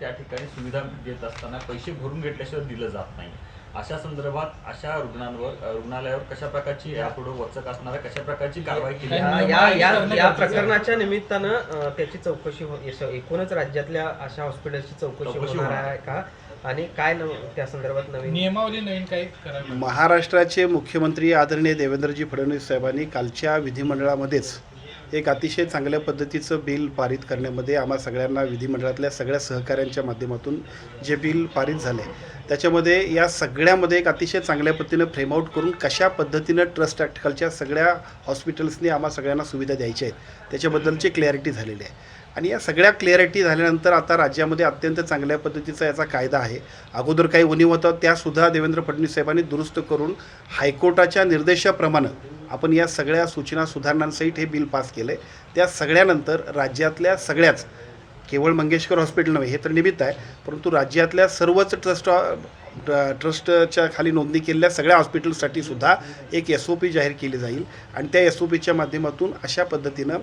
त्या ठिकाणी सुविधा देत असताना पैसे भरून घेतल्याशिवाय दिलं जात नाही अशा संदर्भात अशा रुग्णांवर रुग्णालयावर कशा प्रकारची यापुढे वचक असणाऱ्या कशा प्रकारची कारवाई केली या? या प्रकरणाच्या निमित्तानं त्याची चौकशी हो- एकूणच राज्यातल्या अशा हॉस्पिटलची चौकशी चौकशी होणार. आहे का आणि काय नव त्या संदर्भात नवीन नियमावली नवीन काही करावी महाराष्ट्राचे मुख्यमंत्री आदरणीय देवेंद्रजी फडणवीस साहेबांनी कालच्या विधिमंडळामध्येच एक अतिशय चांगल्या पद्धतीचं बिल पारित करण्यामध्ये आम्हा सगळ्यांना विधिमंडळातल्या सगळ्या सहकाऱ्यांच्या माध्यमातून जे बिल पारित झाले त्याच्यामध्ये या सगळ्यामध्ये एक अतिशय चांगल्या पद्धतीनं फ्रेमआउट करून कशा पद्धतीनं ट्रस्ट ॲक्टिकलच्या सगळ्या हॉस्पिटल्सनी आम्हा सगळ्यांना सुविधा द्यायच्या आहेत त्याच्याबद्दलची क्लॅरिटी झालेली आहे. आणि या सगळ्या क्लिअरिटी झाल्यानंतर आता राज्यामध्ये अत्यंत चांगल्या पद्धतीचा याचा कायदा आहे. अगोदर काही उणीव होतं त्यासुद्धा देवेंद्र फडणवीस साहेबांनी दुरुस्त करून हायकोर्टाच्या निर्देशाप्रमाणे आपण या सगळ्या सूचना सुधारणांसहित हे बिल पास केलं आहे त्या सगळ्यानंतर राज्यातल्या सगळ्याच केवळ मंगेशकर हॉस्पिटल नव्हे हे तर निमित्त आहे. परंतु राज्यातल्या सर्वच ट्रस्ट ट्रस्टच्या खाली नोंदणी केलेल्या सगळ्या हॉस्पिटलसाठी सुद्धा एक एस ओ पी जाहीर केली जाईल. आणि त्या एस ओ पीच्या माध्यमातून अशा पद्धतीनं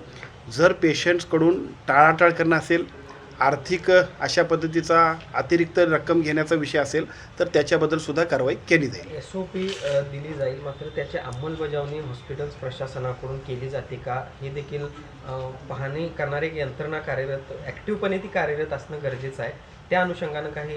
जर पेशंट्सकडून टाळाटाळ करणं असेल आर्थिक अशा पद्धतीचा अतिरिक्त रक्कम घेण्याचा विषय असेल तर त्याच्याबद्दल सुद्धा कारवाई केली जाईल. एस ओ पी दिली जाईल. मात्र त्याची अंमलबजावणी हॉस्पिटल्स प्रशासनाकडून केली जाते का? हे देखील पाहणी करणारी एक यंत्रणा कार्यरत ॲक्टिव्हपणे ती कार्यरत असणं गरजेचं आहे. त्या अनुषंगानं काही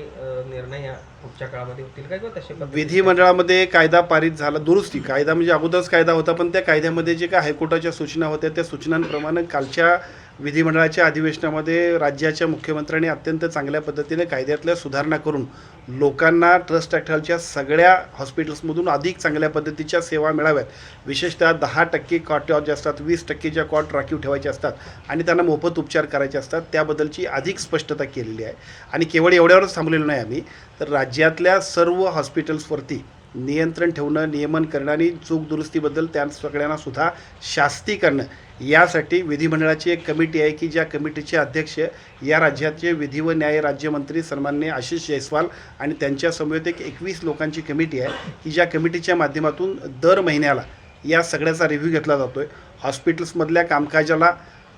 निर्णय या पुढच्या काळामध्ये होतील का किंवा तसे विधिमंडळामध्ये कायदा पारित झाला दुरुस्ती कायदा म्हणजे अगोदरच कायदा होता पण त्या कायद्यामध्ये जे काय हायकोर्टाच्या सूचना होत्या त्या सूचनांप्रमाणे कालच्या विधिमंडळाच्या अधिवेशनामध्ये राज्याच्या मुख्यमंत्र्यांनी अत्यंत चांगल्या पद्धतीने कायद्यातल्या सुधारणा करून लोकांना ट्रस्ट ॲक्टलच्या सगळ्या हॉस्पिटल्समधून अधिक चांगल्या पद्धतीच्या सेवा मिळाव्यात. विशेषतः दहा टक्के कॉट जे असतात वीस टक्केच्या कॉट राखीव ठेवायचे असतात आणि त्यांना मोफत उपचार करायचे असतात त्याबद्दलची अधिक स्पष्टता केलेली आहे. आणि केवळ एवढ्यावरच थांबलेलो नाही आम्ही तर राज्यातल्या सर्व हॉस्पिटल्सवरती नियंत्रण ठेवणं नियमन करणं आणि चूक दुरुस्तीबद्दल त्या सगळ्यांना सुद्धा शास्ती करणं यासाठी विधिमंडळाची एक कमिटी आहे की ज्या कमिटीचे अध्यक्ष या राज्याचे विधी व न्याय राज्यमंत्री सन्मान्य आशिष जयस्वाल आणि त्यांच्यासमवेत एक एकवीस लोकांची कमिटी आहे की ज्या कमिटीच्या माध्यमातून दर महिन्याला या सगळ्याचा रिव्ह्यू घेतला जातो आहे हॉस्पिटल्समधल्या कामकाजाला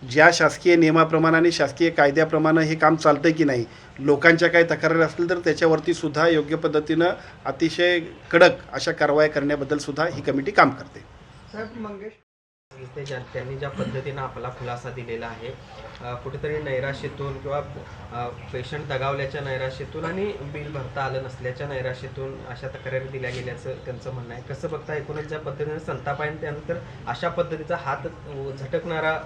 ज्या शासकीय नियमाप्रमाणे आणि शासकीय कायद्याप्रमाणे हे काम चालतं की नाही लोकांच्या काही तक्रारी असतील तर त्याच्यावरती सुद्धा योग्य पद्धतीनं अतिशय कडक अशा कारवाया करण्याबद्दल सुद्धा ही कमिटी काम करते. ते ज्या त्यांनी ज्या पद्धतीनं आपला खुलासा दिलेला आहे कुठेतरी नैराश्येतून किंवा पेशंट दगावल्याच्या नैराश्येतून आणि बिल भरता आलं नसल्याच्या नैराश्येतून अशा तक्रारी दिल्या गेल्याचं त्यांचं म्हणणं आहे. कसं बघता एकूणच ज्या पद्धतीने संताप आहे आणि त्यानंतर अशा पद्धतीचा हात झटकणारा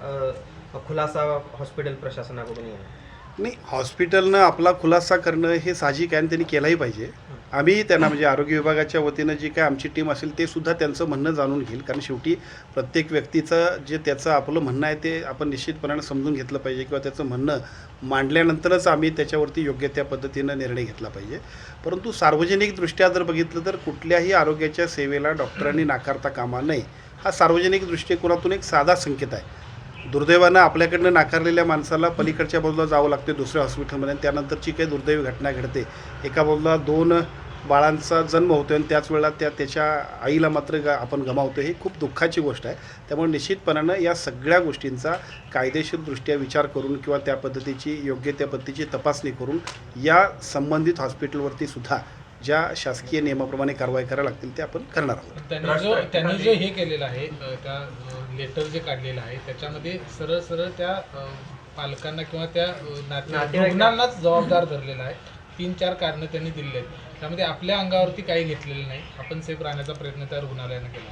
खुलासा हॉस्पिटल प्रशासनाकडून आहे. नाही हॉस्पिटलनं आपला खुलासा करणं हे साहजिक आहे आणि त्यांनी केलाही पाहिजे. आम्ही त्यांना म्हणजे आरोग्य विभागाच्या वतीनं जी काय आमची टीम असेल ते सुद्धा त्यांचं म्हणणं जाणून घेईल. कारण शेवटी प्रत्येक व्यक्तीचं जे त्याचं आपलं म्हणणं आहे ते आपण निश्चितपणाने समजून घेतलं पाहिजे किंवा त्याचं म्हणणं मांडल्यानंतरच आम्ही त्याच्यावरती योग्य त्या पद्धतीनं निर्णय घेतला पाहिजे. परंतु सार्वजनिकदृष्ट्या जर बघितलं तर कुठल्याही आरोग्याच्या सेवेला डॉक्टरांनी नाकारता कामा नये. हा सार्वजनिक दृष्टिकोनातून एक साधा संकेत आहे. दुर्दैवानं आपल्याकडनं नाकारलेल्या माणसाला पलीकडच्या बाजूला जावं लागते दुसऱ्या हॉस्पिटलमध्ये आणि त्यानंतरची काही दुर्दैवी घटना घडते. एका बाजूला दोन बाळांचा जन्म होतो आणि त्याच वेळेला त्या त्याच्या आईला मात्र ग आपण गमावतो ही खूप दुःखाची गोष्ट आहे. त्यामुळे निश्चितपणानं या सगळ्या गोष्टींचा कायदेशीरदृष्ट्या विचार करून किंवा त्या पद्धतीची योग्य त्या पद्धतीची तपासणी करून या संबंधित हॉस्पिटलवरती सुद्धा ज्या शासकीय नियमाप्रमाणे कारवाई करायला लागतील ते आपण करणार आहोत. त्यांनी जो त्यांनी जो हे केलेलं आहे अ, त्या लेटर जे काढलेलं आहे त्याच्यामध्ये सरळ सरळ त्या अ, पालकांना किंवा त्या अ, नाते रुग्णांनाच जबाबदार धरलेला आहे. तीन चार कारणं त्यांनी दिलेली आहेत. त्यामध्ये आपल्या अंगावरती काही घेतलेलं नाही. आपण सेफ राहण्याचा प्रयत्न त्या रुग्णालयानं केला.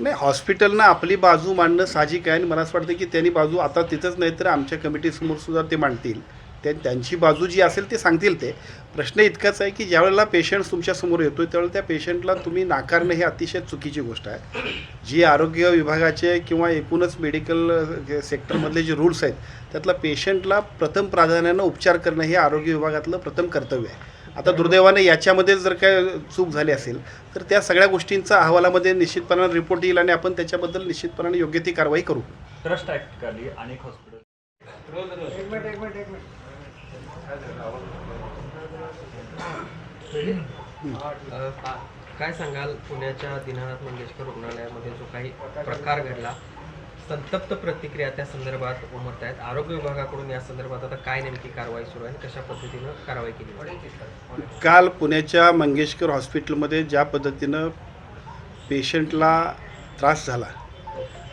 नाही हॉस्पिटलनं आपली बाजू मांडणं साहजिक आहे आणि मला असं वाटतं की त्यांनी बाजू आता तिथंच नाही तर आमच्या कमिटीसमोर सुद्धा ते मांडतील. त्या त्यांची बाजू जी असेल ते सांगतील ते. प्रश्न इतकाच आहे की ज्यावेळेला पेशंट तुमच्यासमोर येतोय त्यावेळेला त्या पेशंटला तुम्ही नाकारणं ही अतिशय चुकीची गोष्ट आहे. जी आरोग्य विभागाचे किंवा एकूणच मेडिकल सेक्टरमधले जे रूल्स आहेत त्यातला पेशंटला प्रथम प्राधान्यानं उपचार करणं हे आरोग्य विभागातलं प्रथम कर्तव्य आहे. आता दुर्दैवाने याच्यामध्ये जर काय चूक झाली असेल तर त्या सगळ्या गोष्टींचा अहवालामध्ये निश्चितपणाने रिपोर्ट येईल आणि आपण त्याच्याबद्दल निश्चितपणाने योग्य ती कारवाई करू. ट्रस्ट ऍक्ट खाली अनेक हॉस्पिटल काय सांगाल पुण्याच्या दीनानाथ मंगेशकर रुग्णालयामध्ये जो काही प्रकार घडला संतप्त प्रतिक्रिया त्या संदर्भात उमटत आहेत आरोग्य विभागाकडून या संदर्भात आता काय नेमकी कारवाई सुरू आहे कशा पद्धतीनं कारवाई केली काल पुण्याच्या मंगेशकर हॉस्पिटलमध्ये ज्या पद्धतीनं पेशंटला त्रास झाला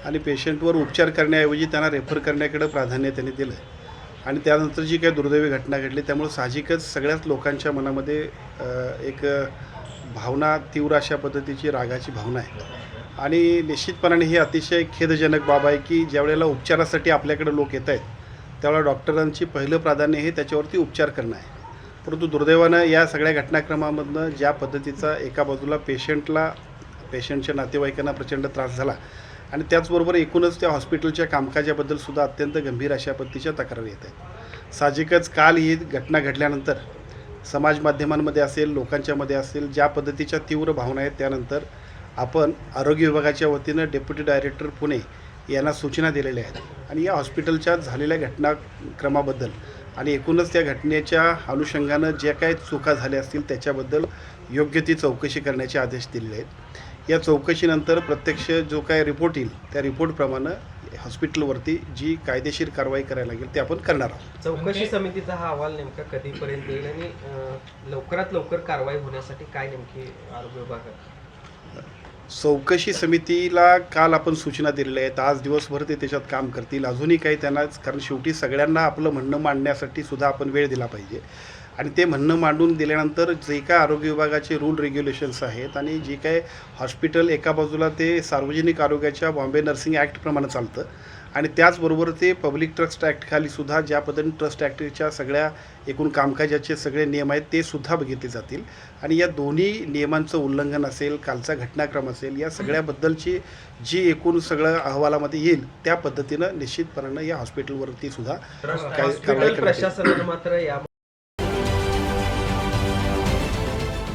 आणि पेशंटवर उपचार करण्याऐवजी त्यांना रेफर करण्याकडे प्राधान्य त्यांनी दिलं आणि त्यानंतर जी काही दुर्दैवी घटना घडली त्यामुळे साहजिकच सगळ्याच लोकांच्या मनामध्ये एक भावना तीव्र अशा पद्धतीची रागाची भावना आहे. आणि निश्चितपणाने ही अतिशय खेदजनक बाब आहे की ज्यावेळेला उपचारासाठी आपल्याकडे लोक येत आहेत त्यावेळेला डॉक्टरांची पहिलं प्राधान्य हे त्याच्यावरती उपचार करणं आहे. परंतु दुर्दैवानं या सगळ्या घटनाक्रमामधनं ज्या पद्धतीचा एका बाजूला पेशंटला पेशंटच्या नातेवाईकांना प्रचंड त्रास झाला आणि त्याचबरोबर एकूणच त्या हॉस्पिटलच्या कामकाजाबद्दल सुद्धा अत्यंत गंभीर अशा पद्धतीच्या तक्रारी येत आहेत. साहजिकच काल ही घटना घडल्यानंतर समाज माध्यमांमध्ये असेल लोकांच्यामध्ये असेल ज्या पद्धतीच्या तीव्र भावना आहेत त्यानंतर आपण आरोग्य विभागाच्या वतीनं डेप्युटी डायरेक्टर पुणे यांना सूचना दिलेल्या आहेत. आणि या हॉस्पिटलच्या झालेल्या घटनाक्रमाबद्दल आणि एकूणच त्या घटनेच्या अनुषंगानं ज्या काही चुका झाल्या असतील त्याच्याबद्दल योग्य ती चौकशी करण्याचे आदेश दिलेले आहेत. या चौकशीनंतर प्रत्यक्ष जो काय रिपोर्ट येईल त्या रिपोर्टप्रमाणे हॉस्पिटलवरती जी कायदेशीर कारवाई करायला लागेल ते आपण करणार आहोत. चौकशी समितीचा हा अहवाल नेमका कधीपर्यंत येईल आणि लवकरात लवकर कारवाई होण्यासाठी काय नेमकी आरोग्य विभाग चौकशी समितीला काल आपण सूचना दिलेल्या आहेत. आज दिवसभर ते त्याच्यात काम करतील. अजूनही काही त्यांना कारण शेवटी सगळ्यांना आपलं म्हणणं मांडण्यासाठी सुद्धा आपण वेळ दिला पाहिजे. आणि ते म्हणणं मांडून दिल्यानंतर जे काय आरोग्य विभागाचे रूल रेग्युलेशन्स आहेत आणि जे काय हॉस्पिटल एका बाजूला ते सार्वजनिक आरोग्याच्या बॉम्बे नर्सिंग ॲक्टप्रमाणे चालतं आणि त्याचबरोबर ते पब्लिक ट्रस्ट ॲक्टखाली सुद्धा ज्या पद्धतीने ट्रस्ट ॲक्टच्या सगळ्या एकूण कामकाजाचे सगळे नियम आहेत ते सुद्धा बघितले जातील आणि या दोन्ही नियमांचं उल्लंघन असेल कालचा घटनाक्रम असेल या सगळ्याबद्दलची जी एकूण सगळं अहवालामध्ये येईल त्या पद्धतीनं निश्चितपणानं या हॉस्पिटलवरती सुद्धा काय- कारवाई. प्रशासनानं मात्र या